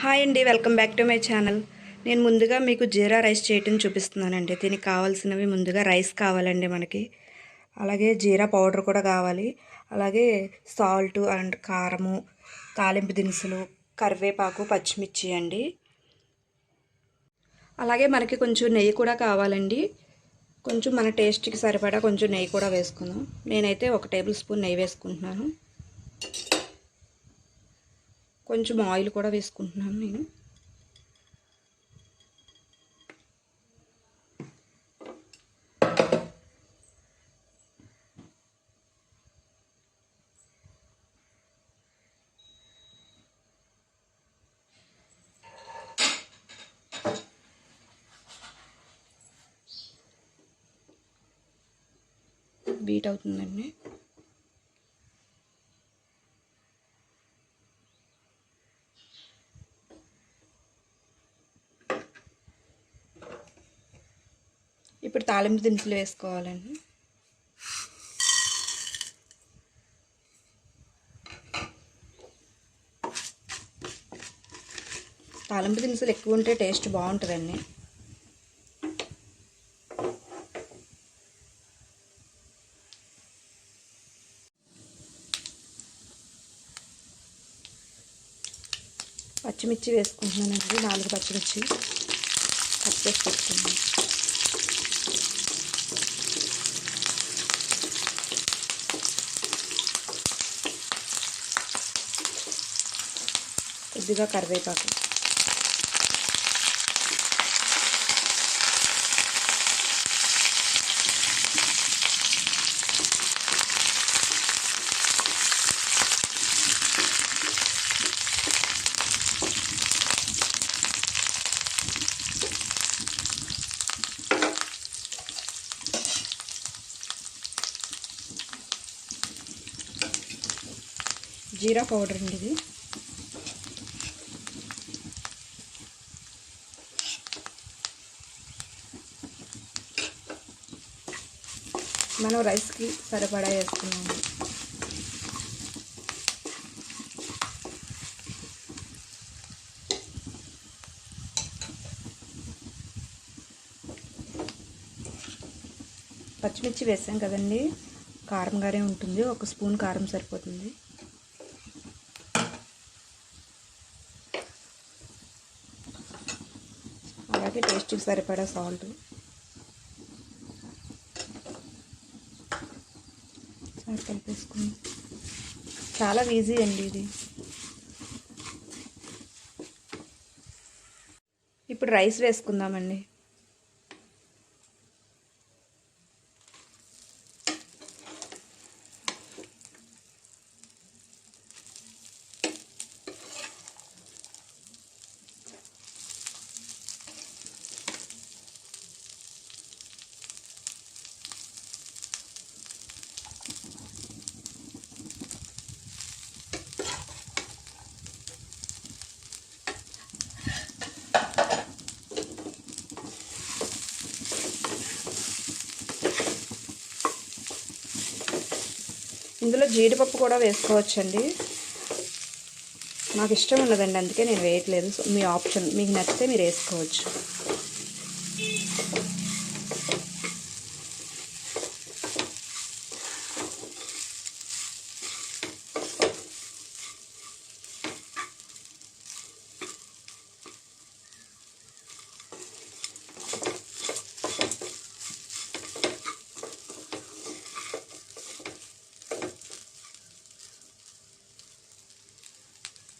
Hi అండి welcome back to my channel. నేను ముందుగా మీకు జీరా రైస్ చేయటం చూపిస్తున్నానండి. దీనికి కావాల్సినవి ముందుగా రైస్ కావాలండి మనకి. అలాగే జీరా పౌడర్ కూడా కావాలి. అలాగే సాల్ట్ అండ్ కారము తాలింపు దినుసులు కరివేపాకు పచ్చిమిర్చి అండి. అలాగే మనకి కొంచెం నెయ్యి కూడా కావాలండి. కొంచెం మన టేస్ట్కి సరిపడా కొంచెం నెయ్యి కూడా వేసుకుందాం. నేనైతే ఒక టేబుల్ స్పూన్ నెయ్యి వేసుకుంటున్నాను. కొంచెం ఆయిల్ కూడా వేసుకుంటున్నాను నేను. బీట్ అవుతుందండి. ఇప్పుడు తాలింపు దినుసులు వేసుకోవాలండి. తాలింపు దినుసులు ఎక్కువ ఉంటే టేస్ట్ బాగుంటుందండి. పచ్చిమిర్చి వేసుకుంటున్నానండి నాలుగు పచ్చిమిర్చి కట్ చేసి పెట్టుకున్నాను. కొద్దిగా కరివేపాకు జీరా పౌడర్ అండి ఇది. మనం రైస్కి సరిపడా వేసుకున్నాము. పచ్చిమిర్చి వేసాం కదండి. కారంగానే ఉంటుంది. ఒక స్పూన్ కారం సరిపోతుంది. అలాగే టేస్ట్కి సరిపడా సాల్ట్ సార్ కలిపేసుకుని. చాలా ఈజీ అండి ఇది. ఇప్పుడు రైస్ వేసుకుందామండి. ఇందులో జీడిపప్పు కూడా వేసుకోవచ్చండి. నాకు ఇష్టం ఉన్నదండి అందుకే నేను వేయట్లేదు. సో మీ ఆప్షన్ మీకు నచ్చితే మీరు వేసుకోవచ్చు.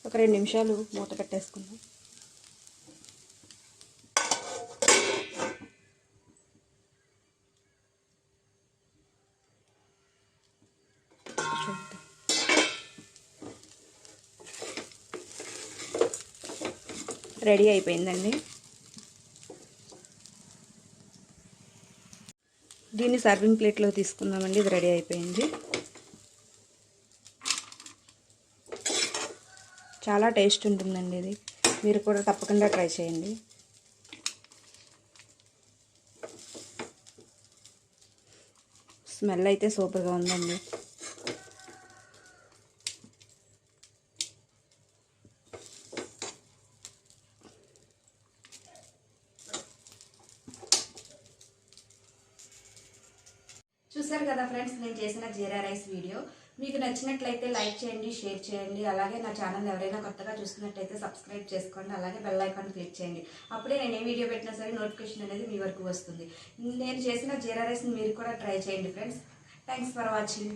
ఒక రెండు నిమిషాలు మూత పెట్టేసుకుందాం రెడీ అయిపోయిందండి. దీన్ని సర్వింగ్ ప్లేట్లో తీసుకుందామండి. ఇది రెడీ అయిపోయింది. చాలా టేస్ట్ ఉంటుందండి ఇది. మీరు కూడా తప్పకుండా ట్రై చేయండి. స్మెల్ అయితే సూపర్గా ఉందండి. చూసారు కదా ఫ్రెండ్స్ నేను చేసిన జీరా రైస్ వీడియో. మీకు నచ్చినట్లయితే లైక్ చేయండి షేర్ చేయండి. అలాగే నా ఛానల్ ఎవరైనా కొత్తగా చూసుకున్నట్టయితే సబ్స్క్రైబ్ చేసుకోండి. అలాగే బెల్ ఐకాన్ క్లిక్ చేయండి. అప్పుడే నేను ఏ వీడియో పెట్టినా సరే నోటిఫికేషన్ అనేది మీ వరకు వస్తుంది. నేను చేసిన జీరా రైస్ని మీరు కూడా ట్రై చేయండి ఫ్రెండ్స్. Thanks for watching.